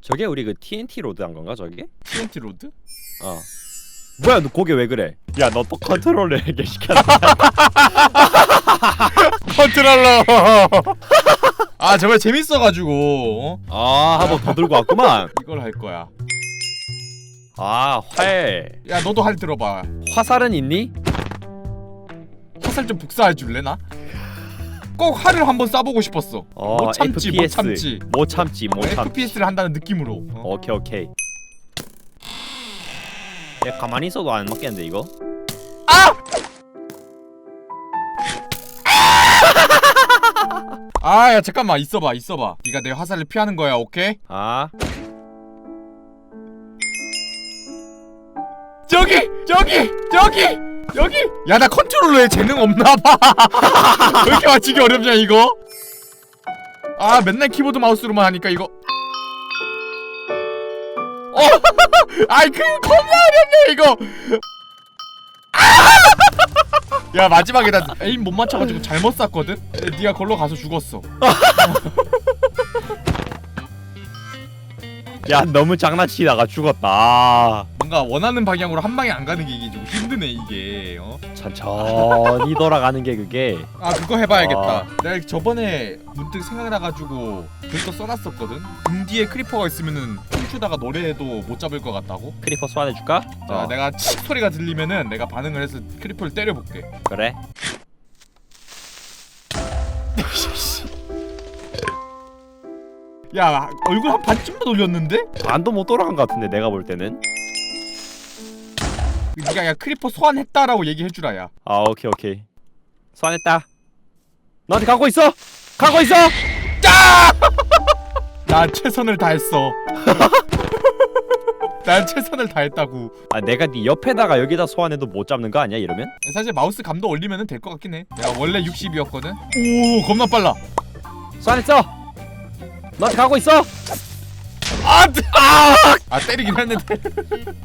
저게 우리 그 TNT 로드 한 건가 저게? TNT 로드? 어. 뭐야 너 거기 왜 그래? 야 너 또 컨트롤러 얘기 시켰어. 컨트롤러. 아 정말 재밌어가지고 어? 아 한번 더 들고 왔구만. 이걸 할 거야. 아 활. 야 너도 할 들어봐. 화살은 있니? 화살 좀 복사해 줄래 나? 꼭 활을 한번 쏴보고 싶었어. 어, 못 참지 못 FPS. 참지. 못 참지 못 참지. FPS를 한다는 느낌으로. 어? 오케이 오케이. 야 가만히 있어도 안 맞겠는데 이거? 아 야 잠깐만 있어봐 있어봐. 네가 내 화살을 피하는 거야 오케이? 아 저기 저기 저기 여기. 야 나 컨트롤러에 재능 없나봐. 왜 이렇게 맞추기 어렵냐 이거? 아 맨날 키보드 마우스로만 하니까 이거. 어, 아이 그 겁나 어렵네 이거. 아! 야 마지막에 나 에임 못 맞춰가지고 잘못 쐈거든. 네가 걸로 가서 죽었어. 야 너무 장난치다가 죽었다. 아, 뭔가 원하는 방향으로 한 방에 안 가는 게 이게 좀 힘드네 이게. 어? 천천히 돌아가는 게 그게. 아 그거 해봐야겠다. 아. 내가 저번에 문득 생각나가지고 글도 써놨었거든. 등 뒤에 크리퍼가 있으면은 춤추다가 노래해도 못 잡을 것 같다고. 크리퍼 소환해줄까? 자 어, 내가 칙 소리가 들리면은 내가 반응을 해서 크리퍼를 때려볼게. 그래. 야 얼굴 한 반쯤만 올렸는데? 반도 못 돌아간 것 같은데 내가 볼 때는. 네가 야 크리퍼 소환했다라고 얘기해주라 야. 아 오케이 오케이. 소환했다. 너한테 가고 있어. 가고 있어. 난 최선을 다했어. 난 최선을 다했다고. 아 내가 네 옆에다가 여기다 소환해도 못 잡는 거 아니야 이러면? 사실 마우스 감도 올리면은 될것 같긴 해. 내가 원래 60이었거든. 오 겁나 빨라. 소환했어. 너한테 가고 있어. 아, 뜨- 아, 아 때리긴 했는데.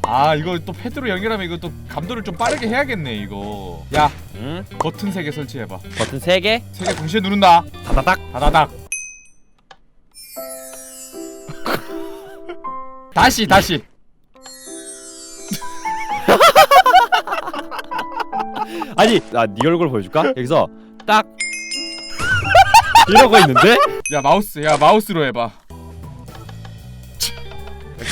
아 이거 또 패드로 연결하면 이거 또 감도를 좀 빠르게 해야겠네 이거. 야 응? 버튼 3개 설치해봐. 버튼 세 개. 3개 동시에 누른다. 다다닥. 다다닥. 다시 다시. 아니 나 네 얼굴 보여줄까? 여기서 딱 이러고 있는데? 야 마우스 야 마우스로 해봐.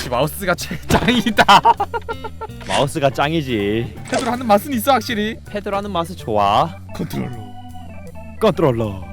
역시 마우스가 최짱이다. 마우스가 짱이지. 패드로 하는 맛은 있어 확실히. 패드로 하는 맛은 좋아. 컨트롤러. 컨트롤러.